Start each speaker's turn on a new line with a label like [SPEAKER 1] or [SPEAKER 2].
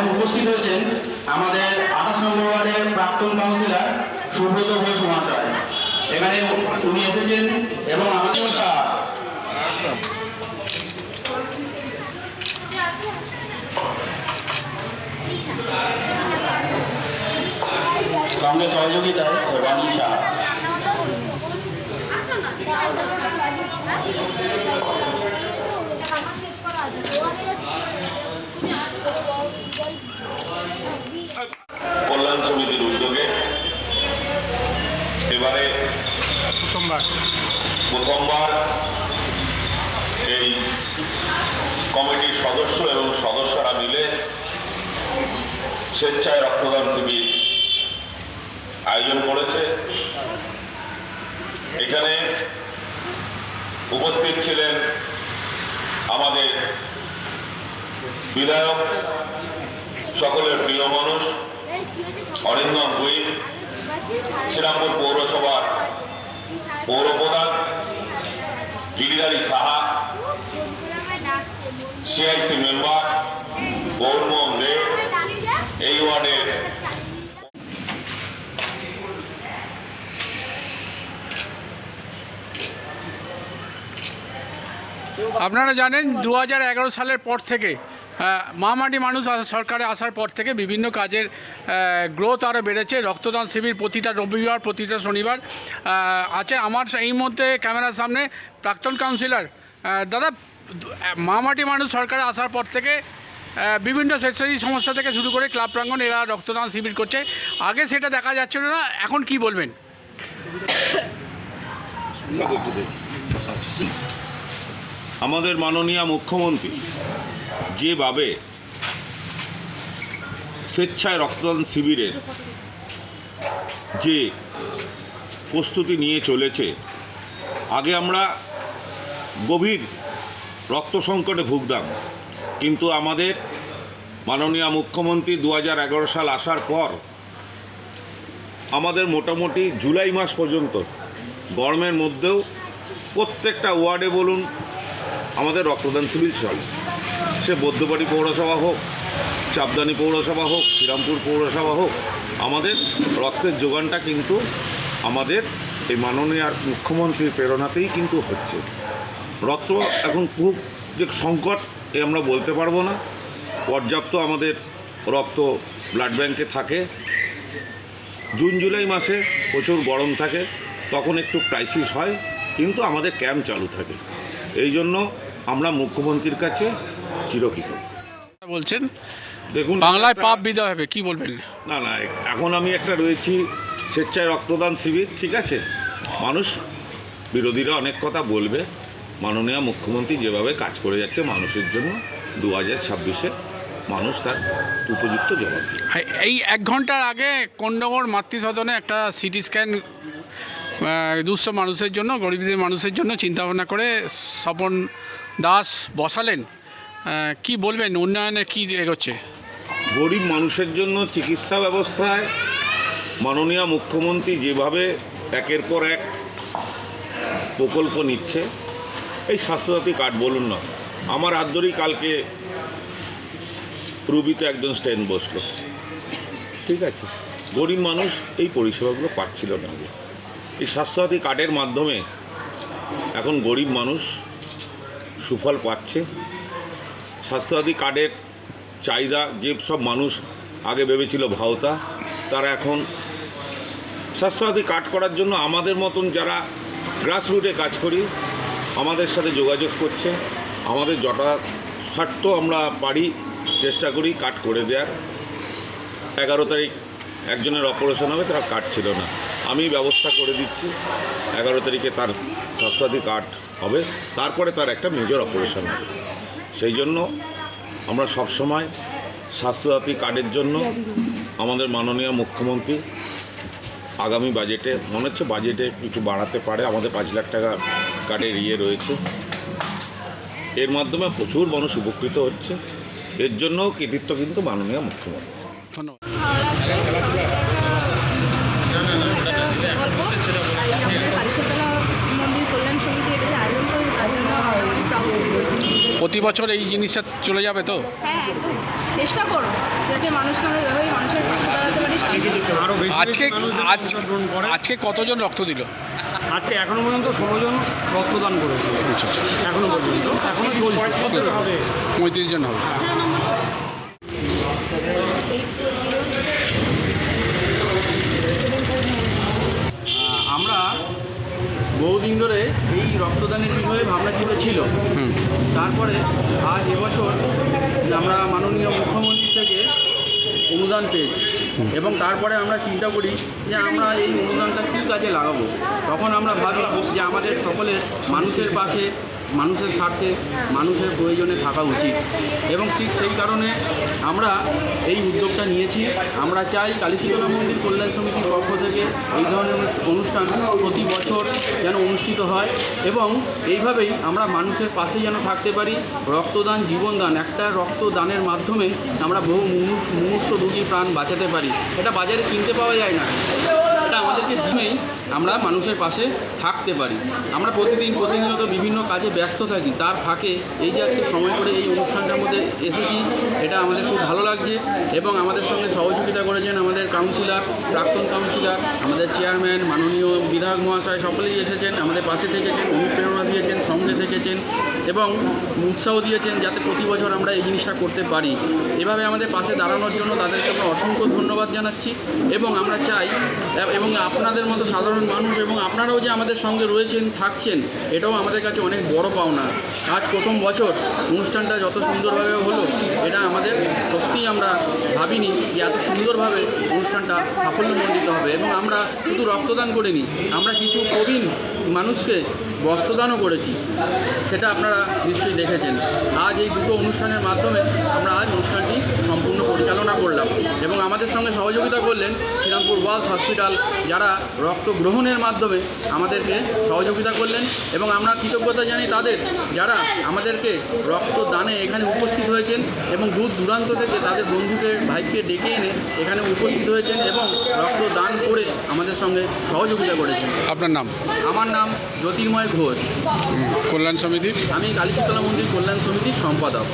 [SPEAKER 1] এখন উপস্থিত হয়েছেন আমাদের আঠাশ নম্বর ওয়ার্ডের প্রাক্তন কাউন্সিলর সুব্রত ঘোষ মহাশয়। এখানে উনি এসেছেন এবং আমাদের সঙ্গে সহযোগিতায় রানী শাহ
[SPEAKER 2] কল্যাণ সমিতির উদ্যোগে এবারে প্রথমবার এই কমিটির সদস্য এবং সদস্যরা মিলে স্বেচ্ছায় রক্তদান শিবির আয়োজন করেছে। এখানে উপস্থিত ছিলেন আমাদের বিধায়ক, সকলের প্রিয় মানুষ, অরিন্দম ভুইট শ্রীরামপুর পৌরসভার পৌরপ্রধান গিরিধারী সাহা সিআইসি মেম্বার গৌরমোহন দে এই ওয়ার্ডের
[SPEAKER 3] আপনারা জানেন দু হাজার এগারো সালের পর থেকে আহ, মহামাটি মানুষ সরকারে আসার পর থেকে বিভিন্ন কাজের গ্রোথ আরও বেড়েছে। রক্তদান শিবির প্রতিটা রবিবার প্রতিটা শনিবার আছে। আমার এই মধ্যে ক্যামেরার সামনে প্রাক্তন কাউন্সিলর দাদা আহ, মানুষ সরকারে আসার পর থেকে বিভিন্ন স্বেচ্ছাসেবী সমস্যা থেকে শুরু করে ক্লাব প্রাঙ্গণ এরা রক্তদান শিবির করছে। আগে সেটা দেখা যাচ্ছিল না এখন কি বলবেন?
[SPEAKER 4] আমাদের মাননীয় মুখ্যমন্ত্রী যেভাবে স্বেচ্ছায় রক্তদান শিবিরের যে প্রস্তুতি নিয়ে চলেছে, আগে আমরা গভীর রক্ত সংকটে ভুগতাম, কিন্তু আমাদের মাননীয় মুখ্যমন্ত্রী দু হাজার এগারো সাল আসার পর আমাদের মোটামুটি জুলাই মাস পর্যন্ত গরমের মধ্যেও প্রত্যেকটা ওয়ার্ডে বলুন আমাদের রক্তদান শিবির চলে। সে বৌদ্ধবাড়ি পৌরসভা হোক, চাপদানি পৌরসভা হোক, শ্রীরামপুর পৌরসভা হোক, আমাদের রক্তের যোগানটা কিন্তু আমাদের এই মাননীয় মুখ্যমন্ত্রীর প্রেরণাতেই কিন্তু হচ্ছে। রক্ত এখন খুব যে সংকট, এ আমরা বলতে পারব না। পর্যাপ্ত আমাদের রক্ত ব্লাড ব্যাংকে থাকে। জুন, জুলাই মাসে প্রচুর গরম থাকে, তখন একটু ক্রাইসিস হয়, কিন্তু আমাদের ক্যাম্প চালু থাকে। এই জন্য আমরা মুখ্যমন্ত্রীর কাছে চিরকৃত
[SPEAKER 3] বলছেন
[SPEAKER 4] দেখুন
[SPEAKER 3] বাংলায় পাপ বিদায় হবে কি বলবেন?
[SPEAKER 4] না না এখন আমি একটা রয়েছি স্বেচ্ছায় রক্তদান শিবির ঠিক আছে? মানুষ বিরোধীরা অনেক কথা বলবে। মাননীয় মুখ্যমন্ত্রী যেভাবে কাজ করে যাচ্ছে মানুষের জন্য দু হাজার ছাব্বিশে মানুষ তার উপযুক্ত জবাব
[SPEAKER 3] এই এক ঘণ্টার আগে কন্ডগড় মাতৃসদনে একটা সিটি স্ক্যান দুঃস্থ মানুষের জন্য গরিবদের মানুষের জন্য চিন্তাভাবনা করে স্বপন দাস বসালেন। কি বলবেন? উন্নয়নে কি এগোচ্ছে?
[SPEAKER 4] গরিব মানুষের জন্য চিকিৎসা ব্যবস্থায় মাননীয় মুখ্যমন্ত্রী যেভাবে একের পর এক প্রকল্প নিচ্ছে, এই স্বাস্থ্যসাথী কার্ড বলুন না। আমার হাত ধরেই কালকে রুবিতে একজন স্ট্যান্ড বসল। ঠিক আছে? গরিব মানুষ এই পরিষেবাগুলো পাচ্ছিল না। এই স্বাস্থ্যসাথী কার্ডের মাধ্যমে এখন গরিব মানুষ সুফল পাচ্ছে। স্বাস্থ্যসাথী কার্ডের চাহিদা, যে সব মানুষ আগে ভেবেছিল ভাওতা, তারা এখন স্বাস্থ্যসাথী কার্ড করার জন্য আমাদের মতন যারা গ্রাসরুটে কাজ করি, আমাদের সাথে যোগাযোগ করছে। আমাদের যটা যথার্থ আমরা পারি, চেষ্টা করি কাট করে দেওয়ার এগারো তারিখ একজনের অপারেশন হবে, তারা কার্ড ছিল না। আমি ব্যবস্থা করে দিচ্ছি। এগারো তারিখে তার স্বাস্থ্যসাথী কার্ড হবে। তারপরে তার একটা মেজর অপারেশন হবে। সেই জন্য আমরা সবসময় স্বাস্থ্যসাথী কার্ডের জন্য আমাদের মাননীয় মুখ্যমন্ত্রী আগামী বাজেটে, মনে হচ্ছে বাজেটে কিছু বাড়াতে পারে। আমাদের পাঁচ লাখ টাকা কার্ডের ইয়ে রয়েছে। এর মাধ্যমে প্রচুর মানুষ উপকৃত হচ্ছে। এর জন্য কৃতিত্ব কিন্তু মাননীয় মুখ্যমন্ত্রী।
[SPEAKER 3] ধন্যবাদ
[SPEAKER 5] আমাদের কালীশতলা মন্দির কল্যাণ সমিতি এটা আয়োজন করে তার জন্য অনেক প্রাউড
[SPEAKER 3] প্রতি বছর এই জিনিসটা চলে যাবে তো?
[SPEAKER 5] হ্যাঁ একদম। চেষ্টা করো। যাতে মানুষকে আমরা এভাবেই মানুষের পাশে দাঁড়াতে পারি
[SPEAKER 6] আরও বেশি
[SPEAKER 3] আজকে আজ
[SPEAKER 6] অংশগ্রহণ করে।
[SPEAKER 3] আজকে কতজন রক্ত দিল?
[SPEAKER 6] আজকে এখনও পর্যন্ত ষোলো জন রক্তদান করেছে। এখনও পর্যন্ত। এখনও চলছে। হবে।
[SPEAKER 3] পঁয়ত্রিশ জন হবে
[SPEAKER 1] আহ, আমরা বহুদিন ধরে এই রক্তদানের বিষয়ে ভাবনা চিন্তা ছিল। তারপরে আজ এবছর আমরা মাননীয় মুখ্যমন্ত্রী থেকে অনুদান পেয়েছি এবং তারপরে আমরা চিন্তা করি যে আমরা এই অনুদানটা কী কাজে লাগাবো? তখন আমরা ভাবি যে আমাদের সকলের মানুষের পাশে মানুষের স্বার্থে, মানুষের প্রয়োজনে থাকা উচিত। এবং ঠিক সেই কারণে আমরা এই উদ্যোগটা নিয়েছি। আমরা চাই কালীশীতলা মন্দির কল্যাণ সমিতির পক্ষ থেকে এই ধরনের অনু- অনুষ্ঠান প্রতি বছর যেন অনুষ্ঠিত হয় এবং এইভাবেই আমরা মানুষের পাশে যেন থাকতে পারি। রক্তদান, জীবনদান, একটা রক্তদানের মাধ্যমে আমরা বহু মুমূর্ষ রোগীর প্রাণ বাঁচাতে পারি। এটা বাজারে কিনতে পাওয়া যায় না। আমরা মানুষের পাশে থাকতে পারি। আমরা প্রতিদিন, প্রতিনিয়ত বিভিন্ন কাজে ব্যস্ত থাকি। তার ফাঁকে এই যে আজকে সময় করে এই অনুষ্ঠানটার মধ্যে এসেছি, এটা আমাদের খুব ভালো লাগছে এবং আমাদের সঙ্গে সহযোগিতা করেছেন আমাদের কাউন্সিলর প্রাক্তন কাউন্সিলর আমাদের চেয়ারম্যান মাননীয় বিধায়ক মহাশয় সকলেই এসেছেন, আমাদের পাশে থেকেছেন, অনুপ্রেরণা দিয়েছেন, সঙ্গে থেকেছেন এবং উৎসাহ দিয়েছেন যাতে প্রতি বছর আমরা এই জিনিসটা করতে পারি। এভাবে আমাদের পাশে দাঁড়ানোর জন্য তাদেরকে আমরা অসংখ্য ধন্যবাদ জানাচ্ছি এবং আমরা চাই, এবং আপনাদের মতো সাধারণ মানুষ এবং আপনারাও যে আমাদের সঙ্গে রয়েছেন, থাকছেন, এটাও আমাদের কাছে অনেক বড় পাওনা। আজ প্রথম বছর অনুষ্ঠানটা যত সুন্দরভাবে হলো, এটা আমাদের সত্যিই আমরা ভাবিনি যে এত সুন্দরভাবে অনুষ্ঠানটা সাফল্যমণ্ডিত হবে এবং আমরা শুধু রক্তদান করিনি, আমরা কিছু প্রবীণ মানুষকে বস্ত্রদানও করেছি সেটা আপনারা নিশ্চয়ই দেখেছেন। আজ এই দুটো অনুষ্ঠানের মাধ্যমে আমরা আজ অনুষ্ঠানটি সম্পূর্ণ পরিচালনা করলাম এবং আমাদের সঙ্গে সহযোগিতা করলেন শ্রীরামপুর ওয়ালস হসপিটাল যারা রক্ত গ্রহণের মাধ্যমে আমাদেরকে সহযোগিতা করলেন এবং আমরা কৃতজ্ঞতা জানি তাদের যারা আমাদেরকে রক্তদানে এখানে উপস্থিত হয়েছেন এবং দূর দূরান্ত থেকে তাদের বন্ধুকে ভাইকে ডেকে এনে এখানে উপস্থিত হয়েছেন এবং রক্তদান করে আমাদের সঙ্গে সহযোগিতা করেছেন।
[SPEAKER 3] আপনার নাম?
[SPEAKER 1] আমার নাম জ্যোতির্ময় ঘোষ।
[SPEAKER 3] কল্যাণ সমিতির?
[SPEAKER 1] আমি কালীশীতলা মন্দির কল্যাণ সমিতির সম্পাদক।